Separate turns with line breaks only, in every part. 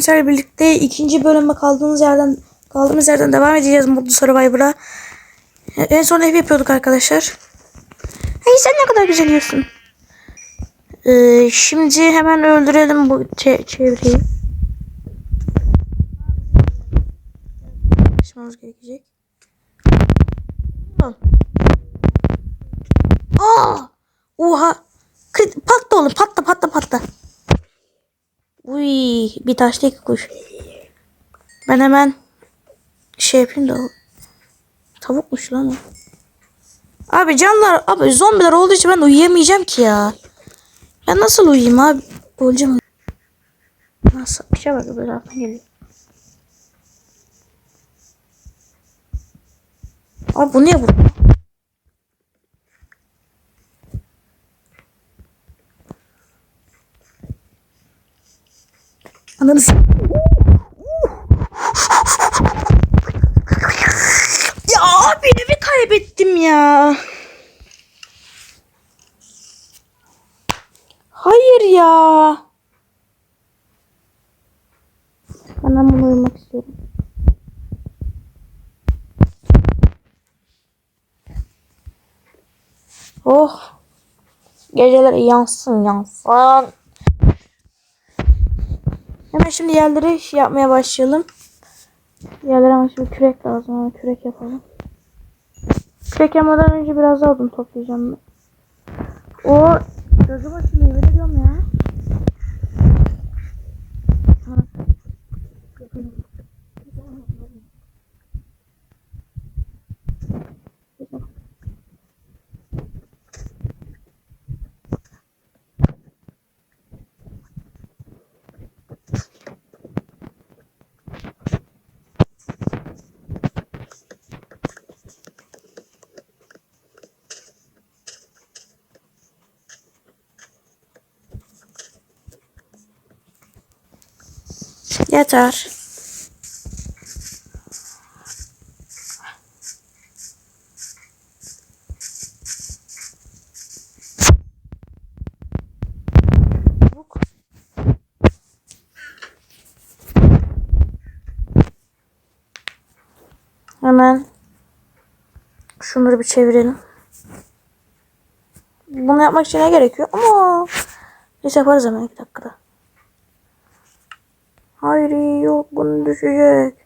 Sizlerle birlikte ikinci bölüme kaldığımız yerden kaldığımız yerden devam edeceğiz Mutlu Survivor'a. En son ev yapıyorduk arkadaşlar. Hey sen ne kadar güzel yiyorsun. Ee, şimdi hemen öldürelim bu çe- çevreyi. Açmamız gerekecek. Aa! Oha! Patla oğlum patla patla patla. Uy, bir taşlı iki kuş. Ben hemen şey yapayım da tavukmuş lan o. Abi canlar abi zombiler olduğu için ben uyuyamayacağım ki ya. Ben nasıl uyuyayım abi? Öleceğim. Nasıl? Bir şey bak böyle alttan geliyor. Abi bu niye bu? Ananı Ya abi evi kaybettim ya. Hayır ya. Ben hemen uyumak istiyorum. Oh. Geceler yansın yansın. Hemen şimdi yerleri şey yapmaya başlayalım. Yerlere ama şimdi kürek lazım. Ama kürek yapalım. Kürek yapmadan önce biraz daha odun toplayacağım. O gözü başı meyve diyorum ya. Ha. Yeter. Hemen şunları bir çevirelim. Bunu yapmak için ne gerekiyor? Ama biz yaparız hemen iki dakikada. Hayır yok bunu düşecek.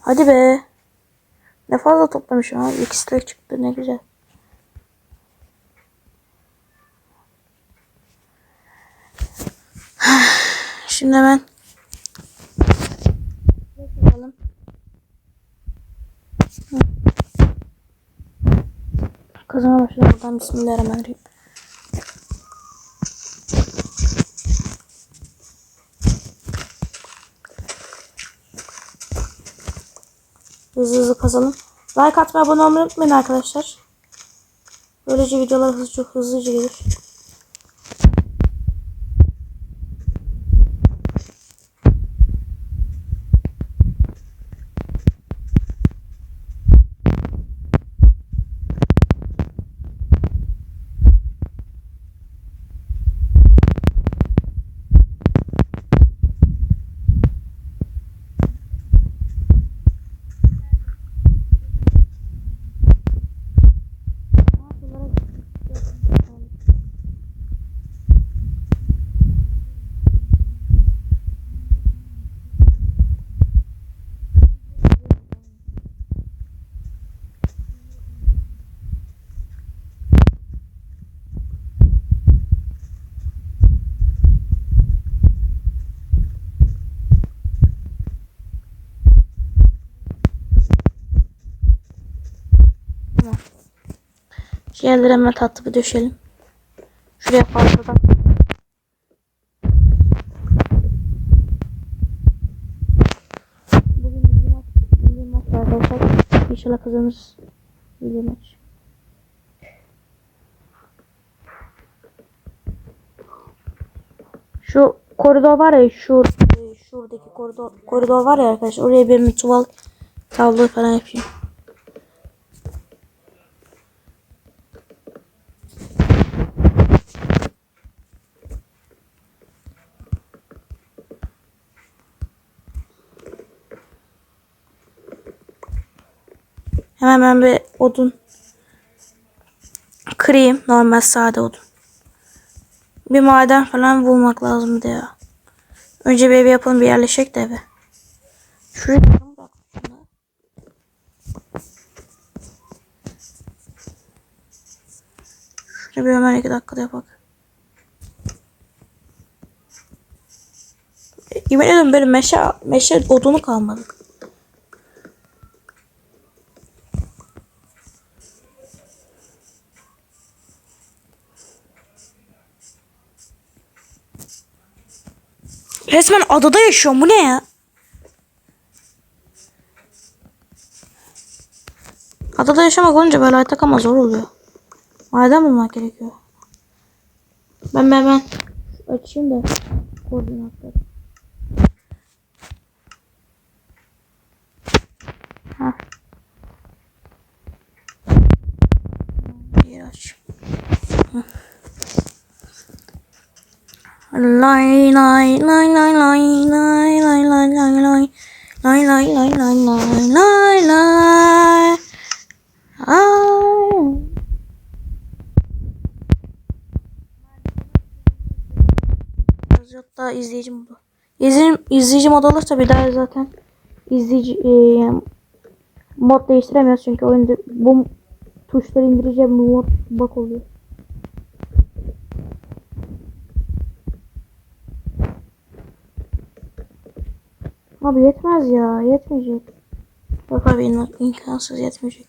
Hadi be. Ne fazla toplamışım abi. İkisi çıktı ne güzel. Şimdi hemen Bakalım. Kazana başlayalım. Bismillahirrahmanirrahim. Hızlı hızlı kazalım. Like atmayı abone olmayı unutmayın arkadaşlar. Böylece videolar hızlı hızlıca gelir. Yerlere hemen tatlı bir döşelim. Şuraya fazladan. Bugün milli maç, milli maç arkadaşlar. İnşallah kazanırız. Milli maç. Şu koridor var ya şu şuradaki koridor koridor var ya arkadaşlar oraya bir tuval tablo falan yapayım. Hemen bir odun kırayım. Normal sade odun. Bir maden falan bulmak lazımdı ya. Önce bir ev yapalım bir yerleşecek de eve. Şuraya bak. Şunu bir hemen iki dakikada yapak. Yemin ediyorum böyle meşe, meşe odunu kalmadı. Resmen adada yaşıyorum. Bu ne ya? Adada yaşamak olunca böyle hayat ama zor oluyor. Maden bulmak gerekiyor. Ben ben ben açayım da koordinatları. Ha. Bir aç. Hı. Lay lay lay lay lay lay lay lay lay lay lay lay lay lay lay lay lay Ay. Hatta izleyici modu. İzleyicim, izleyici modu olursa bir daha zaten izleyici e, mod değiştiremiyoruz çünkü oyunda bu tuşları bu mod bak oluyor. Abi yetmez ya. Yetmeyecek. Yok abi in- imkansız yetmeyecek.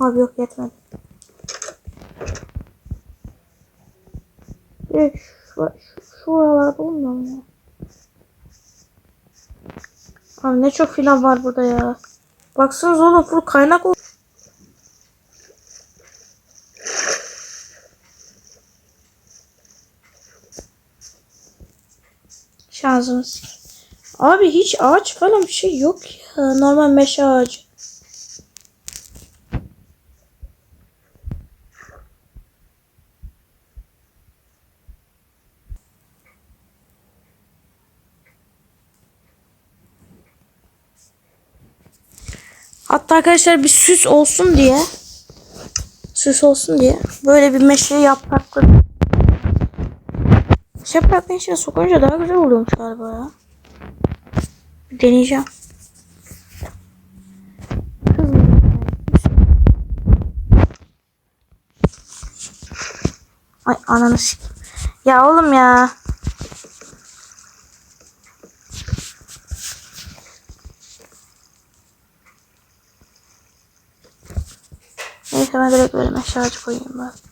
Abi yok yetmedi. Direkt şu, şu, şu aralarda olmuyor mu ya? Abi ne çok filan var burada ya. Baksanıza oğlum full kaynak ol- Şansımız. Abi hiç ağaç falan bir şey yok ya. Normal meşe ağacı. Hatta arkadaşlar bir süs olsun diye süs olsun diye böyle bir meşe yapraklı Meşe yapraklarının içine sokunca daha güzel oluyormuş galiba ya. Deneyeceğim. Ay ananı. Ya oğlum ya. Neyse ben direkt böyle ağacı koyayım ben.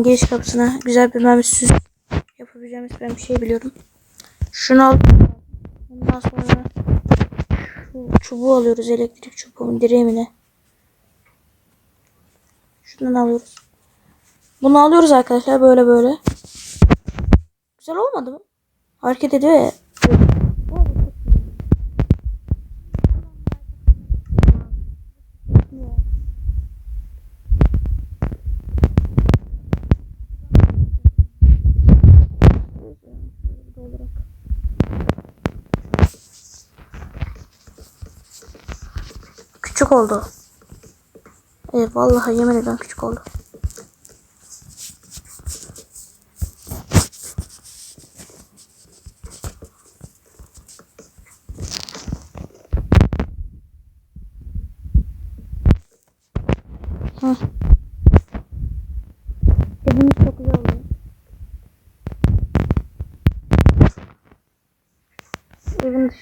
giriş kapısına güzel bir süs yapabileceğimiz ben bir şey biliyorum. Şunu al. Ondan sonra şu çubuğu alıyoruz. Elektrik çubuğunun direğimine. Şundan alıyoruz. Bunu alıyoruz arkadaşlar böyle böyle. Güzel olmadı mı? Hareket ediyor ya. Oldu. Evet vallahi yemin ederim küçük oldu.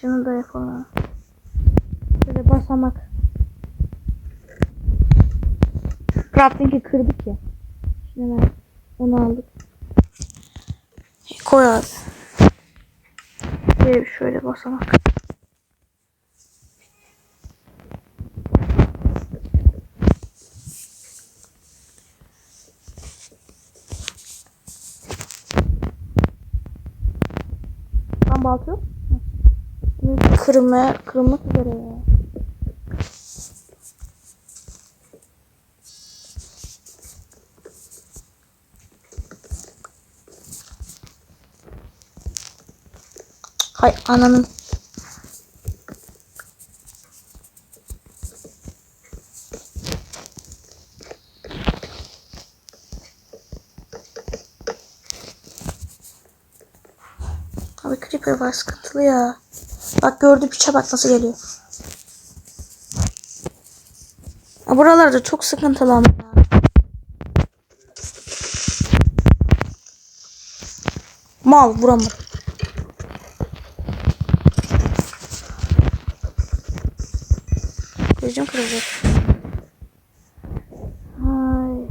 Şunu da yapalım. Şöyle basamak. Crafting'i kırdık ya. Şimdi hemen onu aldık. Koy abi. Şöyle, şöyle basamak. Tam balta yok mu? Kırmaya, kırmak üzere ya. Hay ananın. Abi creeper var sıkıntılı ya. Bak gördü piçe bak nasıl geliyor. Ya buralarda çok sıkıntılı ama. Mal vuramadım. Kırılacak. Ay.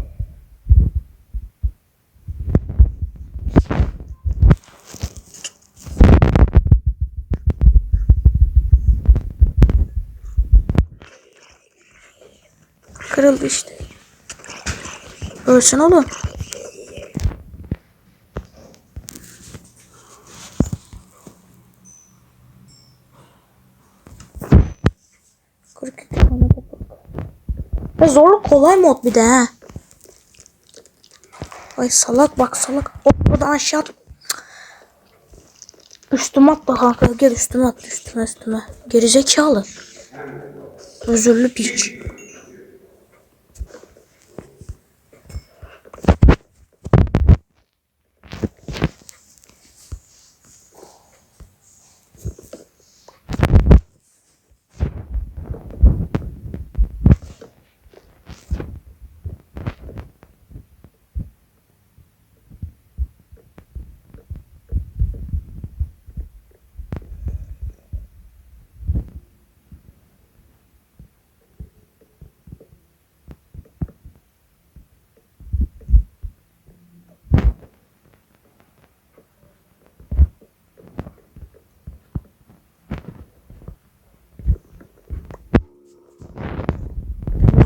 Kırıldı işte. Ölsün oğlum. Kolay mod bir de ha. Ay salak bak salak. Oradan aşağı. Üstüme atla kanka. Gel üstüme at üstüme üstüme. Gerizekalı. Özürlü piç.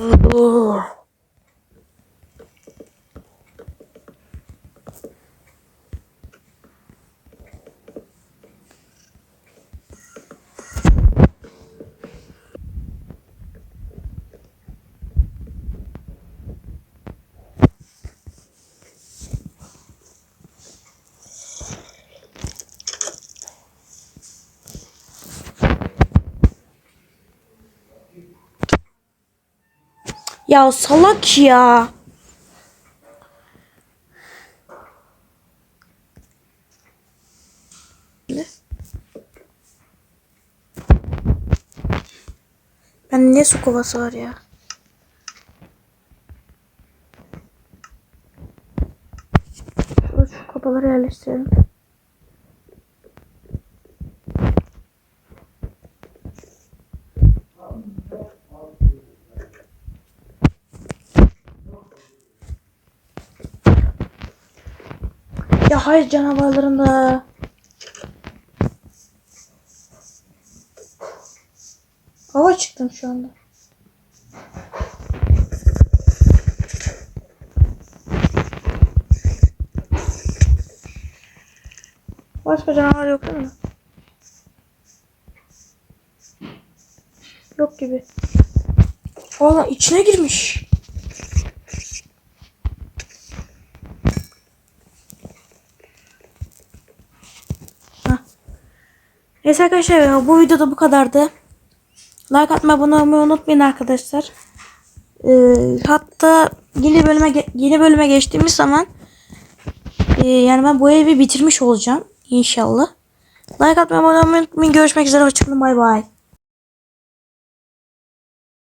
Oh. Ya salak ya. Ben ne su kovası var ya? Şu kapaları yerleştirelim. Ya hayır canavarların da. Hava çıktım şu anda. Başka canavar yok değil mi? Yok gibi. Valla içine girmiş. Neyse arkadaşlar ya, bu videoda bu kadardı. Like atmayı abone olmayı unutmayın arkadaşlar. Ee, hatta yeni bölüme yeni bölüme geçtiğimiz zaman e, yani ben bu evi bitirmiş olacağım inşallah. Like atmayı abone olmayı unutmayın. Görüşmek üzere. Hoşçakalın. Bay bay.